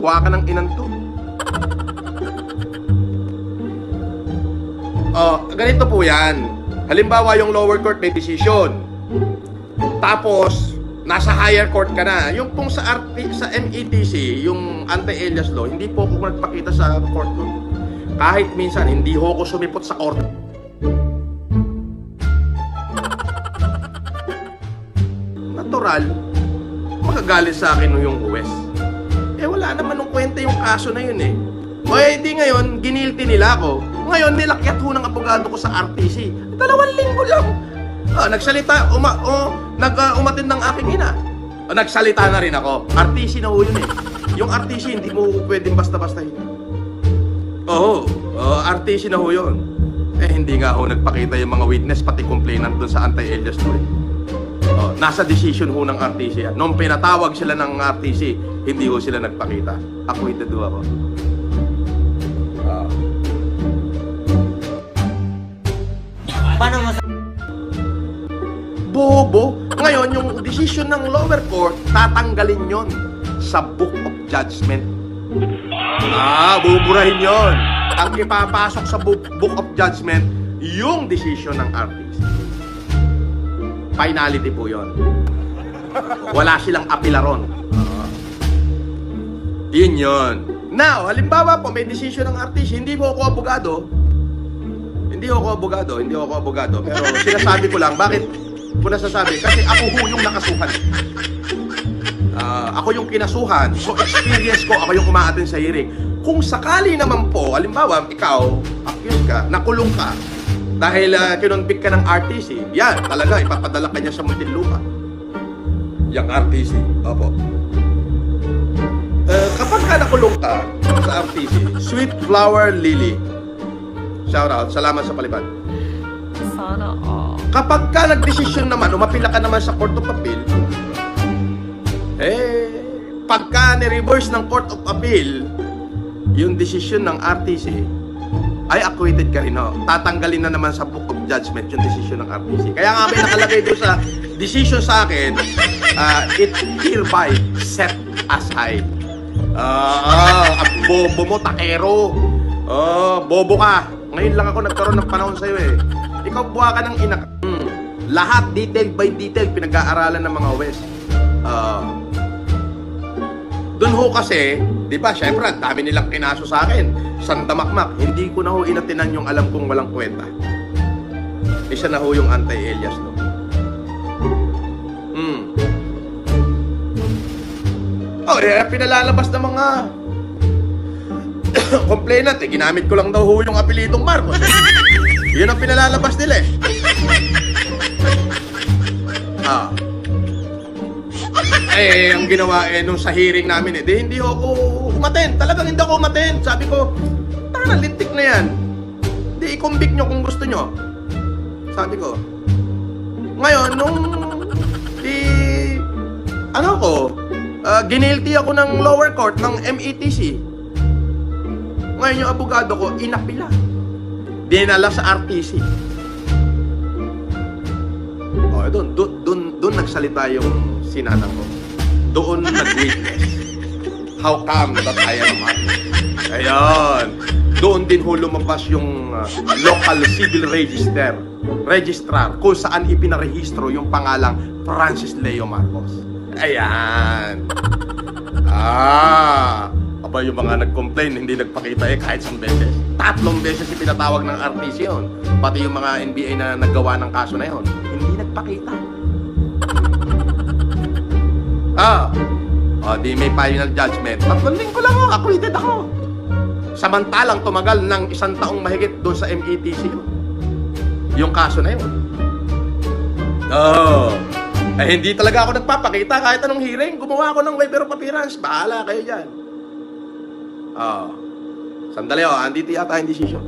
Buwa ka ng inanto. Oh, ganito po yan. Halimbawa, yung lower court may decision. Tapos, nasa higher court ka na. Yung pong sa, RT, sa METC, yung anti-alias law, hindi po ako nagpakita sa court ko. Kahit minsan, hindi ho ako sumipot sa court. Natural, magagalit sa akin yung huwes. Wala naman nung kwenta yung kaso na yun eh. O eh ngayon, ginilty nila ako. Ngayon, nilakyat ho ng abogado ko sa RTC. Dalawang linggo lang. Ah, nagsalita, uma, o, nag, uh, umatin ng aking ina. O, nagsalita na rin ako. RTC na ho yun eh. Yung RTC, hindi mo pwedeng basta-basta yun. Oo, oh, RTC na ho yun. Eh, hindi nga ho nagpakita yung mga witness, pati complainant dun sa anti-alias law eh. Oh, nasa decision ho ng RTC. Nung pinatawag sila ng RTC, hindi ho sila nagpakita. Acquitted ho ako. Ah. Paano mas... bobo. Ngayon, yung decision ng lower court, tatanggalin yon sa Book of Judgment. Ah, buburahin yon. Ang ipapasok sa Book, Book of Judgment, yung decision ng RTC. Finality po yon. Wala silang apilaron. Yun yun. Now, halimbawa po, may decision ng RTC, hindi po ako abogado, hindi ako abogado, hindi ako abogado. Pero sinasabi ko lang, bakit ko nasasabi? Kasi ako ho yung nakasuhan. Ah, ako yung kinasuhan. So experience ko, ako yung umaatin sa hearing. Kung sakali naman po, halimbawa, ikaw, accused ka, nakulong ka, dahil uh, kinonvict ka ng RTC, yan, talaga, ipapadala ka niya sa Muntinlupa. Yung RTC. Opo. Eh, kapag ka nakulong ka sa RTC, Sweet Flower Lily, shout out, salamat sa palipad. Sana all. Kapag ka nagdesisyon naman, umapila ka naman sa Court of Appeal, eh, pagka ni-reverse ng Court of Appeal, yung desisyon ng RTC, ay acquitted ka rin, ho. Tatanggalin na naman sa Book of Judgment yung desisyon ng RTC. Kaya nga may nakalagay doon sa decision sa akin, uh, it hereby set aside. Ah, ah, ang bobo mo, takero. Oh, bobo ka. Ngayon lang ako nagkaroon ng panahon sa'yo eh. Ikaw buha ka ng ina. Hmm. Lahat detail by detail pinag-aaralan ng mga West. Ah. Doon ho kasi, di ba, syempre, ang dami nilang kinaso sa akin. Santa Makmak, hindi ko na ho inatinan yung alam kong walang kwenta. Isa na ho yung anti-alias, no? Hmm. Oh, eh, pinalalabas ng mga complainant, eh. Ginamit ko lang daw ho yung apelidong Marcos. Eh. Yun ang pinalalabas nila eh. Eh, ang ginawa eh, nung sa hearing namin eh, di hindi ako umaten. Talagang hindi ako umaten. Sabi ko, tara lintik na yan. Di, i-convict nyo kung gusto nyo. Sabi ko. Ngayon, nung di, ano ko, uh, ginilty ako ng lower court ng METC. Ngayon yung abogado ko, inapila. Dinala sa RTC. Oh, doon, doon, doon, doon nagsalita yung sinanang ko. Doon nag-witness. How come that I am happy? Ayun. Doon din ho lumabas yung uh, local civil register, registrar, kung saan ipinarehistro yung pangalang Francis Leo Marcos. Ayan. Ah. Aba yung mga nag-complain, hindi nagpakita eh kahit isang beses. Tatlong beses ipinatawag ng RTC yun. Pati yung mga NBA na naggawa ng kaso na yun. Hindi nagpakita. Ah. O, di may final judgment. Tatlong linggo lang ako, acquitted ako. Samantalang tumagal ng isang taong mahigit doon sa METC yun. Yung kaso na yun. Oh. Eh, hindi talaga ako nagpapakita kahit anong hearing. Gumawa ako ng waiver of appearance. Bahala kayo dyan. Oh. Sandali oh, andito yata yung decision.